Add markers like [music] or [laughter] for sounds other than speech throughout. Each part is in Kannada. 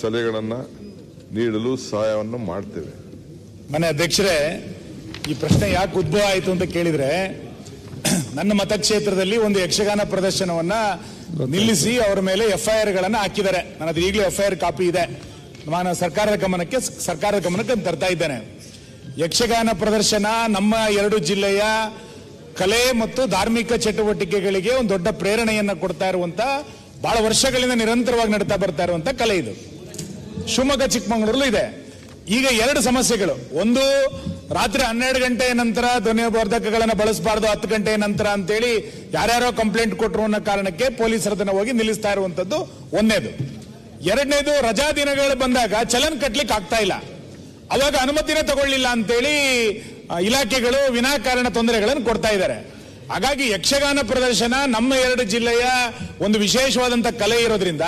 ಸಲಹೆಗಳನ್ನು ನೀಡಲು ಸಹಾಯವನ್ನು ಮಾಡ್ತೇವೆ. ಮನೆ ಅಧ್ಯಕ್ಷರೇ, ಈ ಪ್ರಶ್ನೆ ಯಾಕೆ ಉದ್ಭವ ಆಯಿತು ಅಂತ ಕೇಳಿದ್ರೆ, ನನ್ನ ಮತಕ್ಷೇತ್ರದಲ್ಲಿ ಒಂದು ಯಕ್ಷಗಾನ ಪ್ರದರ್ಶನವನ್ನ ನಿಲ್ಲಿಸಿ ಅವರ ಮೇಲೆ ಎಫ್ಐಆರ್ಗಳನ್ನು ಹಾಕಿದ್ದಾರೆ. ನನ್ನ ಹತ್ರ ಈಗಲೂ ಎಫ್ಐಆರ್ ಕಾಪಿ ಇದೆ. ನಾನು ಸರ್ಕಾರದ ಗಮನಕ್ಕೆ ಸರ್ಕಾರದ ಗಮನಕ್ಕೆ ತರ್ತಾ ಇದ್ದೇನೆ. ಯಕ್ಷಗಾನ ಪ್ರದರ್ಶನ ನಮ್ಮ ಎರಡು ಜಿಲ್ಲೆಯ ಕಲೆ ಮತ್ತು ಧಾರ್ಮಿಕ ಚಟುವಟಿಕೆಗಳಿಗೆ ಒಂದು ದೊಡ್ಡ ಪ್ರೇರಣೆಯನ್ನು ಕೊಡ್ತಾ ಇರುವಂತ ಬಹಳ ವರ್ಷಗಳಿಂದ ನಿರಂತರವಾಗಿ ನಡೀತಾ ಬರ್ತಾ ಇರುವಂತ ಕಲೆ ಇದು. ಶಿವಮೊಗ್ಗ, ಚಿಕ್ಕಮಗಳೂರಲ್ಲೂ ಇದೆ. ಈಗ ಎರಡು ಸಮಸ್ಯೆಗಳು. ಒಂದು, ರಾತ್ರಿ ಹನ್ನೆರಡು ಗಂಟೆ ನಂತರ ಧ್ವನಿವರ್ಧಕಗಳನ್ನು ಬಳಸಬಾರ್ದು, ಹತ್ತು ಗಂಟೆ ನಂತರ ಅಂತೇಳಿ ಯಾರ್ಯಾರೋ ಕಂಪ್ಲೇಂಟ್ ಕೊಟ್ಟರು ಅನ್ನೋ ಕಾರಣಕ್ಕೆ ಪೊಲೀಸರ ಅದನ್ನ ಹೋಗಿ ನಿಲ್ಲಿಸ್ತಾ ಇರುವಂತದ್ದು ಒಂದನೇದು ಎರಡನೇದು, ರಜಾ ದಿನಗಳು ಬಂದಾಗ ಚಲನ್ ಕಟ್ಲಿಕ್ಕೆ ಆಗ್ತಾ ಇಲ್ಲ. ಅವಾಗ ಅನುಮತಿನೇ ತಗೊಳ್ಳಿಲ್ಲ ಅಂತೇಳಿ ಇಲಾಖೆಗಳು ವಿನಾಕಾರಣ ತೊಂದರೆಗಳನ್ನು ಕೊಡ್ತಾ ಇದ್ದಾರೆ. ಹಾಗಾಗಿ ಯಕ್ಷಗಾನ ಪ್ರದರ್ಶನ ನಮ್ಮ ಎರಡು ಜಿಲ್ಲೆಯ ಒಂದು ವಿಶೇಷವಾದಂತ ಕಲೆ ಇರೋದ್ರಿಂದ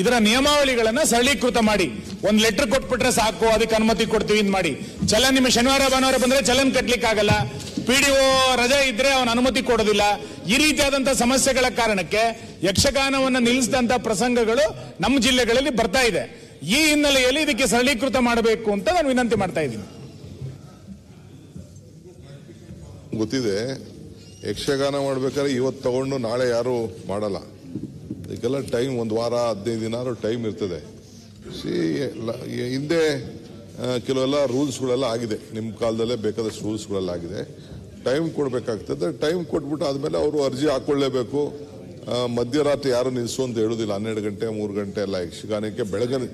ಇದರ ನಿಯಮಾವಳಿಗಳನ್ನ ಸರಳೀಕೃತ ಮಾಡಿ. ಒಂದ್ ಲೆಟರ್ ಕೊಟ್ಬಿಟ್ರೆ ಸಾಕು, ಅದಕ್ಕೆ ಅನುಮತಿ ಕೊಡ್ತೀವಿ ಅಂತ ಮಾಡಿ. ಚಲನ್ ನಿಮ್ಮ ಶನಿವಾರ, ಭಾನುವಾರ ಬಂದ್ರೆ ಚಲನ್ ಪಿ ಆಗಲ್ಲ ಓ ರಜೆ ಇದ್ರೆ ಅವನ ಅನುಮತಿ ಕೊಡೋದಿಲ್ಲ. ಈ ರೀತಿಯಾದಂತ ಸಮಸ್ಯೆಗಳ ಕಾರಣಕ್ಕೆ ಯಕ್ಷಗಾನವನ್ನು ನಿಲ್ಲಿಸಿದಂತ ಪ್ರಸಂಗಗಳು ನಮ್ಮ ಜಿಲ್ಲೆಗಳಲ್ಲಿ ಬರ್ತಾ ಇದೆ. ಈ ಹಿನ್ನೆಲೆಯಲ್ಲಿ ಇದಕ್ಕೆ ಸರಳೀಕೃತ ಮಾಡಬೇಕು ಅಂತ ನಾನು ವಿನಂತಿ ಮಾಡ್ತಾ ಇದ್ದೀನಿ. ಗೊತ್ತಿದೆ. ಯಕ್ಷಗಾನ ಮಾಡ್ಬೇಕಾದ್ರೆ ಇವತ್ತು ತಗೊಂಡು ನಾಳೆ ಯಾರು ಮಾಡಲ್ಲ. ಇದಕ್ಕೆಲ್ಲ ಟೈಮ್ ಒಂದು ವಾರ, ಹದಿನೈದು ದಿನ ಟೈಮ್ ಇರ್ತದೆ. ಸಿ ಹಿಂದೆ ಕೆಲವೆಲ್ಲ ರೂಲ್ಸ್ಗಳೆಲ್ಲ ಆಗಿದೆ. ನಿಮ್ಮ ಕಾಲದಲ್ಲೇ ಬೇಕಾದಷ್ಟು ರೂಲ್ಸ್ಗಳೆಲ್ಲ ಆಗಿದೆ. ಟೈಮ್ ಕೊಡಬೇಕಾಗ್ತದೆ. ಟೈಮ್ ಕೊಟ್ಬಿಟ್ಟು ಆದಮೇಲೆ ಅವರು ಅರ್ಜಿ ಹಾಕ್ಕೊಳ್ಳೇಬೇಕು ಮಧ್ಯರಾತ್ರಿ ಯಾರು ನಿಲ್ಲಿಸು ಅಂತ ಹೇಳೋದಿಲ್ಲ. ಹನ್ನೆರಡು ಗಂಟೆ, ಮೂರು ಗಂಟೆ ಎಲ್ಲ ಯಕ್ಷಗಾನಕ್ಕೆ ಬೆಳಗನ್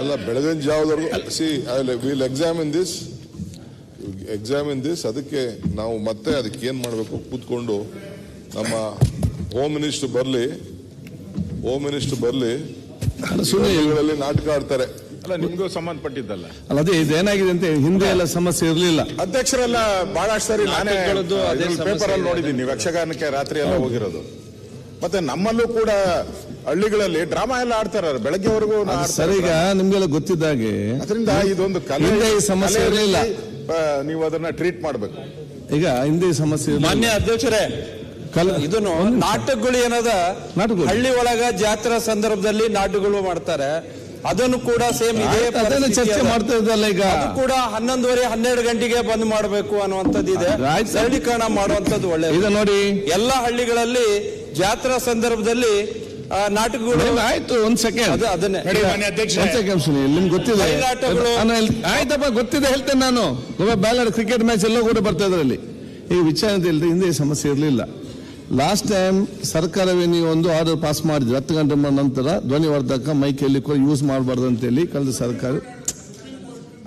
ಎಲ್ಲ ಬೆಳಗಿನ ಜಾವದವರೆಗೂ, see I will examine this examine this ಅದಕ್ಕೆ ನಾವು ಮತ್ತೆ ಅದಕ್ಕೆ ಏನು ಮಾಡಬೇಕು ಕೂತ್ಕೊಂಡು ನಮ್ಮ ಹೋಮ್ ಮಿನಿಸ್ಟರ್ ಬರಲಿ ಹೋಮ್ ಮಿನಿಸ್ಟರ್ ಬರಲಿ ಸುಳ್ಳಿಗಳಲ್ಲಿ ನಾಟಕ ಆಡ್ತಾರೆ. ಅಲ್ಲ ನಿಮ್ಗೂ ಸಂಬಂಧಪಟ್ಟಿದ್ದಲ್ಲ? ಅಲ್ಲ ಅದೇ ಇದೇನಾಗಿದೆ ಅಂತ ಹಿಂದೆ ಎಲ್ಲ ಸಮಸ್ಯೆ ಇರಲಿಲ್ಲ. ಅಧ್ಯಕ್ಷರೆಲ್ಲ ಬಹಳಷ್ಟು ಸರಿ ನಾನೇ ಹೇಳೋದು ಅದೇ ಪೇಪರ್ ಅಲ್ಲಿ. ನೋಡಿದ್ದೀನಿ ನೀವು ಯಕ್ಷಗಾನಕ್ಕೆ ರಾತ್ರಿ ಎಲ್ಲ ಹೋಗಿರೋದು. ಮತ್ತೆ ನಮ್ಮಲ್ಲೂ ಕೂಡ ಹಳ್ಳಿಗಳಲ್ಲಿ ಡ್ರಾಮಾ ಎಲ್ಲ ಆಡ್ತಾರ ಬೆಳಗ್ಗೆವರೆಗೂ ಅದು ಸರಿ ಈಗ ನಿಮ್ಗೆಲ್ಲ ಗೊತ್ತಿದ್ದಾಗೆ ಅದರಿಂದ ಇದೊಂದು ಕಲೆ ಈ ಸಮಸ್ಯೆ ಇರ್ಲಿಲ್ಲ. ನೀವು ಅದನ್ನ ಟ್ರೀಟ್ ಮಾಡಬೇಕು. ಈಗ ಹಿಂದಿ ಸಮಸ್ಯೆ ಮಾನ್ಯ ಅಧ್ಯಕ್ಷರೇ ಕಲ- ಇದನ್ನು ನಾಟಕಗಳು ಏನದ. ಹಳ್ಳಿ ಒಳಗ ಜಾತ್ರಾ ಸಂದರ್ಭದಲ್ಲಿ ನಾಟಕಗಳು ಮಾಡ್ತಾರೆ. ಅದನ್ನು ಕೂಡ ಸೇಮ್ ಇದೇ ಚರ್ಚೆ. ಮಾಡ್ತಾ ಇದ್ದಲ್ಲ ಈಗ? ಅದು ಕೂಡ ಹನ್ನೊಂದುವರೆ ಹನ್ನೆರಡು ಗಂಟೆಗೆ ಬಂದ್ ಮಾಡಬೇಕು ಅನ್ನುವಂಥದ್ದು ಇದೆ ಆಯ್ತು. ಸರಳೀಕರಣ ಮಾಡುವಂತದ್ದು ಒಳ್ಳೆಯದು. ಈಗ ನೋಡಿ. ಎಲ್ಲಾ ಹಳ್ಳಿಗಳಲ್ಲಿ ಜಾತ್ರಾ ಸಂದರ್ಭದಲ್ಲಿ ನಾಟಕಗಳು ಆಯ್ತು ಒಂದ್ ಸೆಕೆಂಡ್ ಅದು ಅದನ್ನೇ. ನಿಮ್ಗೆ ಗೊತ್ತಿದೆ. ಆಯ್ತಪ್ಪ ಗೊತ್ತಿದೆ ಹೇಳ್ತೇನೆ ನಾನು. ಬ್ಯಾಲರ್ ಕ್ರಿಕೆಟ್ ಮ್ಯಾಚ್ ಎಲ್ಲ ಕೂಡ ಬರ್ತಾ ಇದ್ರಲ್ಲಿ. ಈ ವಿಚಾರ ಇಲ್ಲದೆ ಹಿಂದೆ ಸಮಸ್ಯೆ ಇರಲಿಲ್ಲ. ಲಾಸ್ಟ್ ಟೈಮ್ ಸರ್ಕಾರವೇ ನೀವು ಒಂದು ಆರ್ಡರ್ ಪಾಸ್ ಮಾಡಿದ್ರು. ಹತ್ತು ಗಂಟೆ ನಂತರ ಧ್ವನಿವರ್ಧಕ ಮೈಕಲ್ಲಿ ಯೂಸ್ ಮಾಡಬಾರ್ದು ಅಂತೇಳಿ ಕಳೆದ ಸರ್ಕಾರ.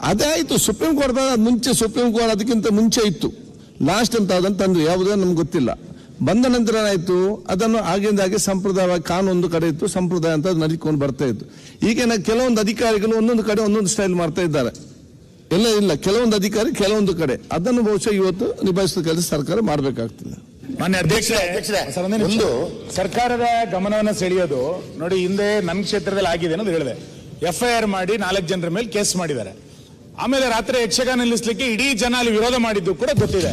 ಅದೇ ಆಯ್ತು ಸುಪ್ರೀಂ ಕೋರ್ಟ್ ಮುಂಚೆ ಸುಪ್ರೀಂ ಕೋರ್ಟ್ ಅದಕ್ಕಿಂತ ಮುಂಚೆ ಇತ್ತು. ಲಾಸ್ಟ್ ಅಂತ ಅದನ್ನು ತಂದು ಯಾವುದು ನಮ್ಗೆ ಗೊತ್ತಿಲ್ಲ. ಬಂದ ನಂತರ ಏನಾಯ್ತು? ಅದನ್ನು ಆಗಿಂದಾಗಿ ಸಂಪ್ರದಾಯವಾಗಿ ಕಾನೂನು ಒಂದು ಕಡೆ ಇತ್ತು ಸಂಪ್ರದಾಯ ಅಂತ ಅದು ನಡ್ಕೊಂಡು ಬರ್ತಾ ಇತ್ತು. ಈಗಿನ ಕೆಲವೊಂದು ಅಧಿಕಾರಿಗಳು ಒಂದೊಂದು ಕಡೆ ಒಂದೊಂದು ಸ್ಟೈಲ್ ಮಾಡ್ತಾ ಇದ್ದಾರೆ. ಎಲ್ಲ ಇಲ್ಲ ಕೆಲವೊಂದು ಅಧಿಕಾರಿ ಕೆಲವೊಂದು ಕಡೆ. ಅದನ್ನು ಬಹುಶಃ ಇವತ್ತು ನಿಭಾಯಿಸಿದ ಕೆಲಸ ಸರ್ಕಾರ ಮಾಡಬೇಕಾಗ್ತದೆ. ಮಾನ್ಯ ಅಧ್ಯಕ್ಷ ಒಂದು ಒಂದೇ ಸರ್ಕಾರದ ಗಮನವನ್ನು ಸೆಳೆಯೋದು ನೋಡಿ ಹಿಂದೆ ನನ್ನ ಕ್ಷೇತ್ರದಲ್ಲಿ ಆಗಿದೆ ಅನ್ನೋದು ಹೇಳಿದೆ. ಎಫ್ಐಆರ್ ಮಾಡಿ ನಾಲ್ಕು ಜನರ ಮೇಲೆ ಕೇಸ್ ಮಾಡಿದ್ದಾರೆ. ಆಮೇಲೆ ರಾತ್ರಿ ಯಕ್ಷಗಾನ ನಿಲ್ಲಿಸಲಿಕ್ಕೆ ಇಡೀ ಜನ ಅಲ್ಲಿ ವಿರೋಧ ಮಾಡಿದ್ದು ಕೂಡ ಗೊತ್ತಿದೆ.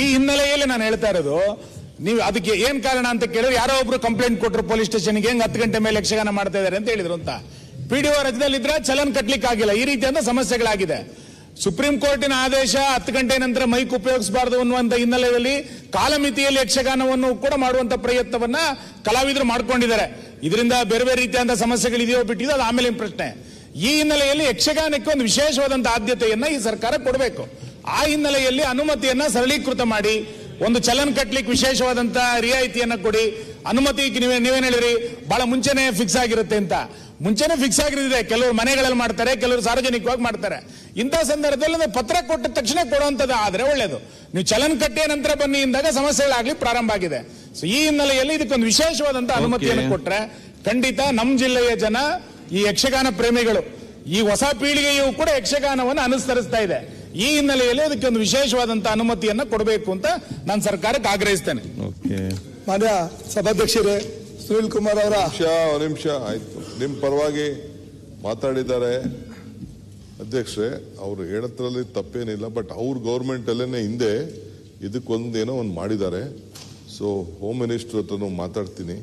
ಈ ಹಿನ್ನೆಲೆಯಲ್ಲಿ ನಾನು ಹೇಳ್ತಾ ಇರೋದು ನೀವು ಅದಕ್ಕೆ ಏನ್ ಕಾರಣ ಅಂತ ಕೇಳಿದ್ರೆ ಯಾರೋ ಒಬ್ರು ಕಂಪ್ಲೇಂಟ್ ಕೊಟ್ಟರು ಪೊಲೀಸ್ ಸ್ಟೇಷನ್ಗೆ ಹೆಂಗ್ ಹತ್ತು ಗಂಟೆ ಮೇಲೆ ಯಕ್ಷಗಾನ ಮಾಡ್ತಾ ಇದ್ದಾರೆ ಅಂತ ಹೇಳಿದ್ರು ಅಂತ. ಪಿ ಡಿ ಪಿಡಿಒ ರಜದಲ್ಲಿದ್ರೆ ಚಲನ್ ಕಟ್ಲಿಕ್ಕೆ ಆಗಿಲ್ಲ ಈ ರೀತಿಯಾದ ಸಮಸ್ಯೆಗಳಾಗಿದೆ. ಸುಪ್ರೀಂ ಕೋರ್ಟಿನ ಆದೇಶ ಹತ್ತು ಗಂಟೆ ನಂತರ ಮೈಕ್ ಉಪಯೋಗಿಸಬಾರದು ಅನ್ನುವಂತ ಹಿನ್ನೆಲೆಯಲ್ಲಿ ಕಾಲಮಿತಿಯಲ್ಲಿ ಯಕ್ಷಗಾನವನ್ನು ಕೂಡ ಮಾಡುವಂತ ಪ್ರಯತ್ನವನ್ನ ಕಲಾವಿದರು ಮಾಡ್ಕೊಂಡಿದ್ದಾರೆ. ಇದರಿಂದ ಬೇರೆ ಬೇರೆ ರೀತಿಯಾದ ಸಮಸ್ಯೆಗಳಿದೆಯೋ ಬಿಟ್ಟಿದೆ ಅದು ಆಮೇಲೆ ಪ್ರಶ್ನೆ. ಈ ಹಿನ್ನೆಲೆಯಲ್ಲಿ ಯಕ್ಷಗಾನಕ್ಕೆ ಒಂದು ವಿಶೇಷವಾದಂತಹ ಆದ್ಯತೆಯನ್ನ ಈ ಸರ್ಕಾರ ಕೊಡಬೇಕು. ಆ ಹಿನ್ನೆಲೆಯಲ್ಲಿ ಅನುಮತಿಯನ್ನ ಸರಳೀಕೃತ ಮಾಡಿ ಒಂದು ಚಲನ್ ಕಟ್ಲಿಕ್ಕೆ ವಿಶೇಷವಾದಂತಹ ರಿಯಾಯಿತಿಯನ್ನು ಕೊಡಿ. ಅನುಮತಿ ನೀವೇ ನೀವೇನು ಹೇಳಿರಿ ಬಹಳ ಮುಂಚೆನೆ ಫಿಕ್ಸ್ ಆಗಿರುತ್ತೆ ಅಂತ. ಮುಂಚೆನೆ ಫಿಕ್ಸ್ ಆಗಿರುತ್ತೆ ಕೆಲವರು ಮನೆಗಳಲ್ಲಿ ಮಾಡ್ತಾರೆ ಕೆಲವರು ಸಾರ್ವಜನಿಕವಾಗಿ ಮಾಡ್ತಾರೆ. ಇಂಥ ಸಂದರ್ಭದಲ್ಲಿ ಪತ್ರ ಕೊಟ್ಟ ತಕ್ಷಣ ಕೊಡುವಂಥದ್ದು ಆದರೆ ಒಳ್ಳೆಯದು ನೀವು ಚಲನ್ ಕಟ್ಟಿಯ ನಂತರ ಬನ್ನಿ ಇಂದಾಗ ಸಮಸ್ಯೆಗಳಾಗ್ಲಿ ಪ್ರಾರಂಭ ಆಗಿದೆ. ಸೊ ಈ ಹಿನ್ನೆಲೆಯಲ್ಲಿ ಇದಕ್ಕೊಂದು ವಿಶೇಷವಾದಂಥ ಅನುಮತಿಯನ್ನು ಕೊಟ್ರೆ ಖಂಡಿತ ನಮ್ಮ ಜಿಲ್ಲೆಯ ಜನ ಈ ಯಕ್ಷಗಾನ ಪ್ರೇಮಿಗಳು ಈ ಹೊಸ ಪೀಳಿಗೆಯು ಕೂಡ ಯಕ್ಷಗಾನವನ್ನು ಅನುಸರಿಸ್ತಾ ಇದೆ. ಈ ಹಿನ್ನೆಲೆಯಲ್ಲಿ ಅದಕ್ಕೆ ಒಂದು ವಿಶೇಷವಾದಂತಹ ಅನುಮತಿಯನ್ನ ಕೊಡಬೇಕು ಅಂತ ನಾನು ಸರ್ಕಾರಕ್ಕೆ ಆಗ್ರಹಿಸ್ತೇನೆ. ಓಕೆ. ಮಾನ್ಯ ಸಭಾಧ್ಯಕ್ಷರೇ ಸುನಿಲ್ ಕುಮಾರ್ ಅವರ ನಿಮಿಷ ಆಯ್ತು. ನಿಮ್ಮ ಪರವಾಗಿ ಮಾತಾಡಿದ್ದಾರೆ ಅಧ್ಯಕ್ಷರೇ ಅವರು ಹೇಳತ್ರಲ್ಲಿ ತಪ್ಪೇನಿಲ್ಲ ಬಟ್ ಅವ್ರ ಗೌರ್ಮೆಂಟ್ ಅಲ್ಲೇನೆ ಹಿಂದೆ ಇದಕ್ಕೊಂದೇನೋ ಒಂದು ಮಾಡಿದ್ದಾರೆ. ಸೊ ಹೋಮ್ ಮಿನಿಸ್ಟರ್ ಹತ್ರನೂ ಮಾತಾಡ್ತೀನಿ.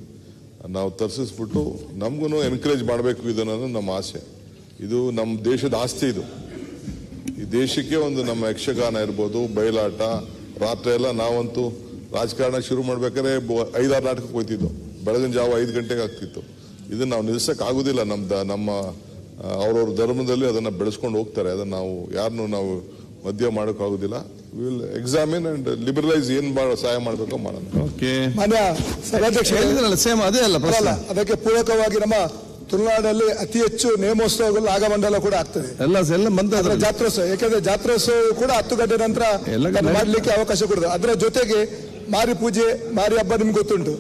ನಾವು ತರ್ಸಿಸ್ಬಿಟ್ಟು ನಮಗೂ ಎನ್ಕರೇಜ್ ಮಾಡಬೇಕು ಇದನ್ನೋದು ನಮ್ಮ ಆಸೆ. ಇದು ನಮ್ಮ ದೇಶದ ಆಸ್ತಿ ಇದು. ದೇಶಕ್ಕೆ ಒಂದು ನಮ್ಮ ಯಕ್ಷಗಾನ ಇರ್ಬೋದು ಬಯಲಾಟ ರಾತ್ರಿ ಎಲ್ಲ ನಾವಂತೂ ರಾಜಕಾರಣ ಶುರು ಮಾಡ್ಬೇಕಾದ್ರೆ ಬ- ಐದಾರು ನಾಟಕಕ್ಕೆ ಹೋಯ್ತಿದ್ದು ಬೆಳಗಿನ ಜಾವ ಐದು ಗಂಟೆಗೆ ಆಗ್ತಿತ್ತು. ಇದನ್ನ ನಾವು ನಿಲ್ಸಕ್ ಆಗುದಿಲ್ಲ ನಮ್ಮ ಅವ್ರವ್ರ ಧರ್ಮದಲ್ಲಿ ಅದನ್ನ ಬೆಳೆಸ್ಕೊಂಡು ಹೋಗ್ತಾರೆ. ಅದನ್ನ ನಾವು ಯಾರನ್ನೂ ನಾವು ಮದ್ಯ ಮಾಡೋಕ್ಕಾಗೋದಿಲ್ಲ. ವಿಲ್ ಎಕ್ಸಾಮಿನ್ ಅಂಡ್ ಲಿಬರಲೈಸ್ ಏನ್ ಮಾಡೋ ಸಹಾಯ ಮಾಡಬೇಕೋ ಮಾಡೋಣ. ಓಕೆ ಮಾನ್ಯ ಸಭಾಧ್ಯಕ್ಷರೇ ಹೇಳಿದ್ರಲ್ಲ ಸೇಮ್ ಅದೇ ಅಲ್ಲ ಅಲ್ಲ ಪ್ರಶ್ನೆ ಅದಕ್ಕೆ ಪೂರಕವಾಗಿ ನಮ್ಮ ತುಳುನಾಡಲ್ಲಿ ಅತಿ ಹೆಚ್ಚು ನೇಮೋತ್ಸವಗಳು ನಾಗಮಂಡಲ ಕೂಡ ಆಗ್ತದೆ. ಎಲ್ಲ ಎಲ್ಲ ಬಂದ ಅದರ ಜಾತ್ರೋತ್ಸವ ಯಾಕಂದ್ರೆ ಜಾತ್ರೋತ್ಸವ ಕೂಡ ಹತ್ತು ಗಂಟೆ ನಂತರ ಮಾಡ್ಲಿಕ್ಕೆ ಅವಕಾಶ ಕೊಡುದು ಅದರ ಜೊತೆಗೆ ಮಾರಿ ಪೂಜೆ ಮಾರಿ ಹಬ್ಬ ನಿಮ್ಗೆ ಗೊತ್ತುಂಟು.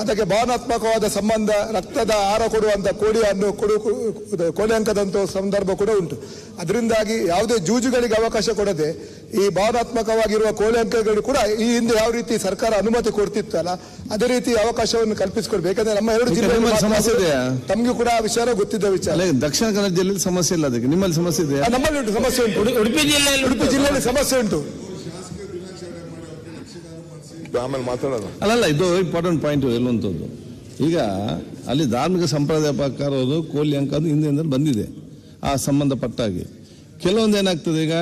ಅದಕ್ಕೆ ಭಾವನಾತ್ಮಕವಾದ ಸಂಬಂಧ ರಕ್ತದ ಆಹಾರ ಕೊಡುವಂತ ಕೋಳಿಯನ್ನು ಕೊಡು ಕೋಳಿ ಅಂಕದಂತ ಸಂದರ್ಭ ಕೂಡ ಉಂಟು. ಅದರಿಂದಾಗಿ ಯಾವುದೇ ಜೂಜುಗಳಿಗೆ ಅವಕಾಶ ಕೊಡದೆ ಈ ಭಾವನಾತ್ಮಕವಾಗಿರುವ ಕೋಳಿ ಅಂಕಗಳು ಕೂಡ ಈ ಹಿಂದೆ ಯಾವ ರೀತಿ ಸರ್ಕಾರ ಅನುಮತಿ ಕೊಡ್ತಿತ್ತಲ್ಲ ಅದೇ ರೀತಿ ಅವಕಾಶವನ್ನು ಕಲ್ಪಿಸಿಕೊಡ್ಬೇಕು. ಯಾಕಂದ್ರೆ ನಮ್ಮ ಎರಡು ಜಿಲ್ಲೆಗಳ ಸಮಸ್ಯೆ ಇದೆ? ತಮಗೂ ಕೂಡ ಆ ವಿಚಾರ ಗೊತ್ತಿದ್ದ ವಿಚಾರ. ಅಲ್ಲ ದಕ್ಷಿಣ ಕನ್ನಡ ಜಿಲ್ಲೆಯಲ್ಲಿ ಸಮಸ್ಯೆ ಇಲ್ಲ ಅದಕ್ಕೆ. ನಿಮ್ಮಲ್ಲಿ ಸಮಸ್ಯೆ ಇದೆ ನಮ್ಮಲ್ಲಿ ಉಂಟು ಸಮಸ್ಯೆ ಉಂಟು. ಉಡುಪಿ ಜಿಲ್ಲೆಯಲ್ಲಿ ಉಡುಪಿ ಜಿಲ್ಲೆಯಲ್ಲಿ ಸಮಸ್ಯೆ ಉಂಟು. ಆಮೇಲೆ ಮಾತಾಡೋದು. ಅಲ್ಲಲ್ಲ ಇದು ಇಂಪಾರ್ಟೆಂಟ್ ಪಾಯಿಂಟ್ ಎಲ್ಲುವಂಥದ್ದು ಈಗ ಅಲ್ಲಿ ಧಾರ್ಮಿಕ ಸಂಪ್ರದಾಯ ಪ್ರಕಾರ ಅದು ಕೋಲಿ ಅಂಕ ಅದು ಹಿಂದಿನಿಂದ ಬಂದಿದೆ ಆ ಸಂಬಂಧಪಟ್ಟಾಗಿ. ಕೆಲವೊಂದು ಏನಾಗ್ತದೆ ಈಗ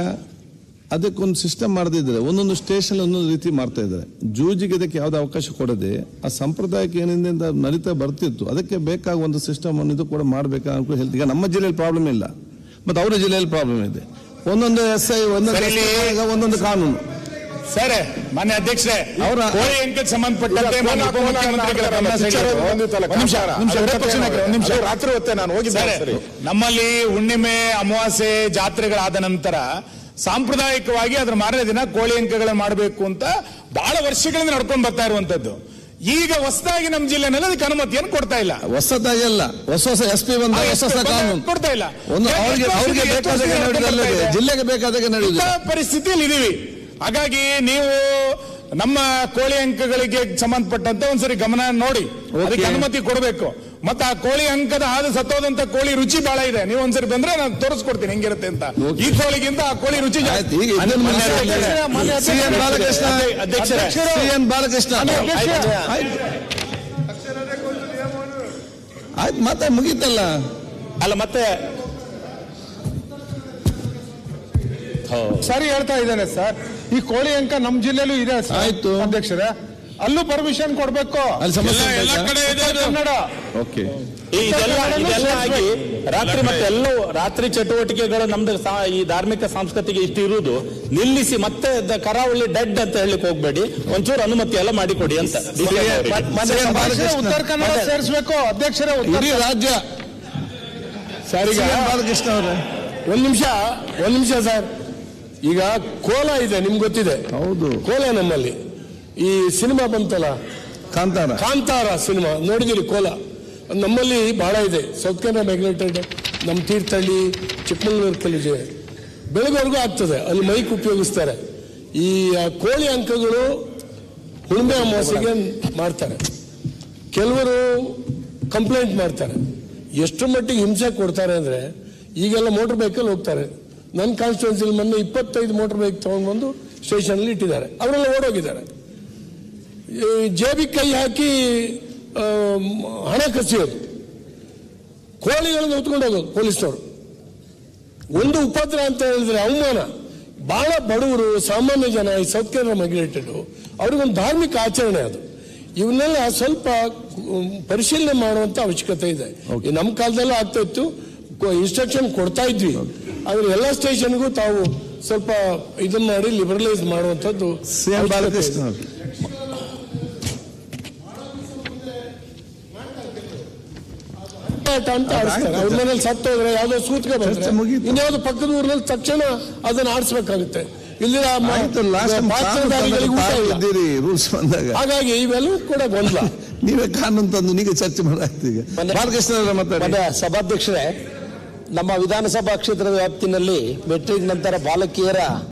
ಅದಕ್ಕೊಂದು ಸಿಸ್ಟಮ್ ಮಾಡದಿದ್ರೆ ಒಂದೊಂದು ಸ್ಟೇಷನ್ ಒಂದೊಂದು ರೀತಿ ಮಾಡ್ತಾ ಇದ್ದಾರೆ ಜೂಜಿಗೆ ಇದಕ್ಕೆ ಯಾವುದೇ ಅವಕಾಶ ಕೊಡದೆ ಆ ಸಂಪ್ರದಾಯಕ್ಕೆ ಏನಿಂದ ನಡೀತಾ ಬರ್ತಿತ್ತು ಅದಕ್ಕೆ ಬೇಕಾದ ಒಂದು ಸಿಸ್ಟಮ್ ಅನ್ನು ಇದು ಕೂಡ ಮಾಡಬೇಕಾ ಅಂತ ಹೇಳ್ತೀವಿ ಈಗ ನಮ್ಮ ಜಿಲ್ಲೆಯಲ್ಲಿ ಪ್ರಾಬ್ಲಮ್ ಇಲ್ಲ ಮತ್ತೆ ಅವರ ಜಿಲ್ಲೆಯಲ್ಲಿ ಪ್ರಾಬ್ಲಮ್ ಇದೆ. ಒಂದೊಂದು ಎಸ್ ಐ ಒಂದೊಂದು ಒಂದೊಂದು ಕಾನೂನು. ಸರ್ ಮಾನ್ಯ ಅಧ್ಯಕ್ಷರೇ ಅವರ- ಕೋಳಿ ಅಂಕಕ್ಕೆ ಸಂಬಂಧಪಟ್ಟಂತೆ ನಿಮಿಷ, ರಾತ್ರಿ ಹೊತ್ತೆ ನಾನು ಹೋಗಿ ನಮ್ಮಲ್ಲಿ ಹುಣ್ಣಿಮೆ ಅಮಾವಾಸ್ಯೆ ಜಾತ್ರೆಗಳಾದ ನಂತರ ಸಾಂಪ್ರದಾಯಿಕವಾಗಿ ಅದ್ರ ಮಾರನೇ ದಿನ ಕೋಳಿ ಅಂಕಗಳನ್ನು ಮಾಡಬೇಕು ಅಂತ ಬಹಳ ವರ್ಷಗಳಿಂದ ನಡ್ಕೊಂಡು ಬರ್ತಾ ಇರುವಂತದ್ದು. ಈಗ ಹೊಸದಾಗಿ ನಮ್ಮ ಜಿಲ್ಲೆನಲ್ಲಿ ಅದಕ್ಕೆ ಅನುಮತಿಯನ್ನು ಕೊಡ್ತಾ ಇಲ್ಲ. ಹೊಸದಾಗಿ ಅಲ್ಲ ಹೊಸ ಹೊಸ ಎಸ್ ಪಿ ಬಂದ ಹೊಸ ಹೊಸ ಕಾನೂನು. ಕೊಡ್ತಾ ಇಲ್ಲ. ಒಂದು ಅವ್ರಿಗೆ ಬೇಕಾದಾಗೆ? ಜಿಲ್ಲೆಗೆ ಬೇಕಾದಾಗ ನಡೆಯುತ್ತೆ ಪರಿಸ್ಥಿತಿಯಲ್ಲಿ ಇದೀವಿ ಹಾಗಾಗಿ ನೀವು ನಮ್ಮ ಕೋಳಿ ಅಂಕಗಳಿಗೆ ಸಂಬಂಧಪಟ್ಟಂತೆ ಒಂದ್ಸರಿ ಗಮನ ನೋಡಿ. ಅದಕ್ಕೆ ಅನುಮತಿ ಕೊಡಬೇಕು. ಮತ್ತೆ ಆ ಕೋಳಿ ಅಂಕದ ಹಾದು ಸತ್ತೋದಂತ ಕೋಳಿ ರುಚಿ ಬಹಳ ಇದೆ. ನೀವು ಒಂದ್ಸರಿ ಬಂದ್ರೆ ನಾನು ತೋರಿಸ್ಕೊಡ್ತೀನಿ ಹೆಂಗಿರುತ್ತೆ ಅಂತ. ಈ ಕೋಳಿಗಿಂತ ಆ ಕೋಳಿ ರುಚಿ ಬಾಲಕೃಷ್ಣ. ಆಯ್ತು ಮತ್ತೆ ಮುಗೀತಲ್ಲ? ಅಲ್ಲ ಮತ್ತೆ ಸರಿ ಹೇಳ್ತಾ ಇದ್ದಾನೆ ಸರ್. ಈ ಕೋಳಿ ಅಂಕ ನಮ್ ಜಿಲ್ಲೆಲೂ ಇದೆ ಸರ್. ಆಯ್ತು. ಅಧ್ಯಕ್ಷರೇ. ಅಲ್ಲೂ ಪರ್ಮಿಷನ್ ಕೊಡ್ಬೇಕು. ಅಲ್ಲಿ ಸಮಸ್ಯೆ ಎಲ್ಲ ಉಂಟಾ? ಕಡೆ ಇದೆ ಅದು. ಕನ್ನಡ. ಓಕೆ. ಈ ಇದೆಲ್ಲ ಇದೆಲ್ಲ ಆಗಿ ರಾತ್ರಿ ಮತ್ತೆ ಎಲ್ಲೂ ರಾತ್ರಿ ಚಟುವಟಿಕೆಗಳು ನಮ್ದು ಸಾ- ಈ ಧಾರ್ಮಿಕ ಸಂಸ್ಕೃತಿಗೆ ಇಷ್ಟು ಇರುವುದು. ನಿಲ್ಲಿಸಿ ಮತ್ತೆ ದ- ಕರಾವಳಿ ಡೆಡ್ ಅಂತ ಹೇಳಿಕ್ ಹೋಗ್ಬೇಡಿ. ಒಂಚೂರು ಅನುಮತಿ ಎಲ್ಲ ಮಾಡಿಕೊಡಿ ಅಂತ. ಮತ್ತೆ ಬಾಲಕೃಷ್ಣ ಉತ್ತರ ಕನ್ನಡ ಸೇರಿಸಬೇಕು. ಅಧ್ಯಕ್ಷರೇ ಉತ್ತರ ಇಡೀ ರಾಜ್ಯ. ಸರಿ ಬಾಲಕೃಷ್ಣ ಅವರೇ. ಒಂದ್ ನಿಮಿಷ ಒಂದ್ ನಿಮಿಷ ಸರ್. ಈಗ ಕೋಲ ಇದೆ ನಿಮ್ಗೆ ಗೊತ್ತಿದೆ. ಹೌದು. ಕೋಲ ನಮ್ಮಲ್ಲಿ. ಈ ಸಿನಿಮಾ ಬಂತಲ್ಲ? ಕಾಂತಾರ. ಕಾಂತಾರ ಸಿನಿಮಾ. ನೋಡಿದಿರಿ ಕೋಲ? ನಮ್ಮಲ್ಲಿ ಬಹಳ ಇದೆ. ಸೌತ್ ಕೆನರಾ ಮ್ಯಾಗ್ನೆಟೆಡ್ ನಮ್ಮ ತೀರ್ಥಹಳ್ಳಿ ಚಿಕ್ಕಮಗಳೂರು ಕಲಿಜೆ ಬೆಳಗ್ವರೆಗೂ ಆಗ್ತದೆ. ಅಲ್ಲಿ ಮೈಕ್ ಉಪಯೋಗಿಸ್ತಾರೆ. ಈ ಕೋಳಿ ಅಂಕಗಳು ಹುಣ್ಮೆ ಅಮಾವಾಸ್ಯೆಗೆ ಮಾಡ್ತಾರೆ ಕೆಲವರು ಕಂಪ್ಲೇಂಟ್ ಮಾಡ್ತಾರೆ. ಎಷ್ಟು ಮಟ್ಟಿಗೆ ಹಿಂಸೆ ಕೊಡ್ತಾರೆ ಅಂದರೆ ಈಗೆಲ್ಲ ಮೋಟರ್ ಬೈಕಲ್ಲಿ ಹೋಗ್ತಾರೆ. ನನ್ನ ಕಾನ್ಸ್ಟಿಟ್ಯೂನ್ಸಿಲಿ ಮೊನ್ನೆ ಇಪ್ಪತ್ತೈದು ಮೋಟರ್ ಬೈಕ್ ತಗೊಂಡು ಬಂದು ಸ್ಟೇಷನಲ್ಲಿ ಇಟ್ಟಿದ್ದಾರೆ. ಅವರೆಲ್ಲ ಓಡೋಗಿದ್ದಾರೆ. ಜೇಬಿ ಕೈ ಹಾಕಿ ಹಣ ಕಸಿಯೋದು. ಕೋಳಿಗಳನ್ನು ಹೊತ್ಕೊಂಡು ಹೋಗೋದು ಪೊಲೀಸ್ನವರು. ಒಂದು ಉಪದ್ರ ಅಂತ ಹೇಳಿದ್ರೆ ಅವಮಾನ. ಬಹಳ ಬಡವರು ಸಾಮಾನ್ಯ ಜನ ಈ ಸೌತ್ ಕೇರಳ ಮೈಗ್ರೇಟೆಡ್ ಅವ್ರಿಗೊಂದು ಧಾರ್ಮಿಕ ಆಚರಣೆ ಅದು. ಇವನ್ನೆಲ್ಲ ಸ್ವಲ್ಪ ಪರಿಶೀಲನೆ ಮಾಡುವಂತ ಅವಶ್ಯಕತೆ ಇದೆ. ನಮ್ಮ ಕಾಲದಲ್ಲೂ ಆಗ್ತಾ ಇತ್ತು. ಇನ್ಸ್ಟ್ರಕ್ಷನ್ ಕೊಡ್ತಾ ಇದ್ವಿ. ಆದ್ರೆ ಎಲ್ಲ ಸ್ಟೇಷನ್ಗೂ ತಾವು ಸ್ವಲ್ಪ ಇದನ್ನ ಮಾಡಿ ಲಿಬರಲೈಸ್ ಆಟ ಅಂತ ಆಡಿಸ್ತಾರೆ. ಅವ್ರ ಮನೇಲಿ ಸತ್ತೋದ್ರೆ ಯಾವ್ದೋ ಸೂತ್ಕ ಬಂದ್ರೆ. ಇನ್ಯಾವುದೋ ಪಕ್ಕದ ಊರಿನಲ್ಲಿ ತಕ್ಷಣ ಅದನ್ನ ಆಡಿಸ್ಬೇಕಾಗುತ್ತೆ. ಇಲ್ಲಿ ಆಯ್ತು ಲಾಸ್ಟ್ ಪಾತ್ರಧಾರಿಗಳಿಗೆ ಊಟ ಇಲ್ಲ. ರೂಲ್ಸ್ ಬಂದಾಗ. ಹಾಗಾಗಿ ಇವೆಲ್ಲವೂ ಕೂಡ ಗೊಂದಲ. [laughs] ನೀವೇ ಕಾನೂನು ತಂದು ನೀವೇ ಚರ್ಚೆ ಮಾಡಾಯ್ತು ಈಗ ಬಾಲಕೃಷ್ಣ ಅವರ ಮಾತಾಡಿ. ಸಭಾಧ್ಯಕ್ಷರೇ ನಮ್ಮ ವಿಧಾನಸಭಾ ಕ್ಷೇತ್ರದ ವ್ಯಾಪ್ತಿನಲ್ಲಿ ಮೆಟ್ರಿಕ್ ನಂತರ ಬಾಲಕಿಯರ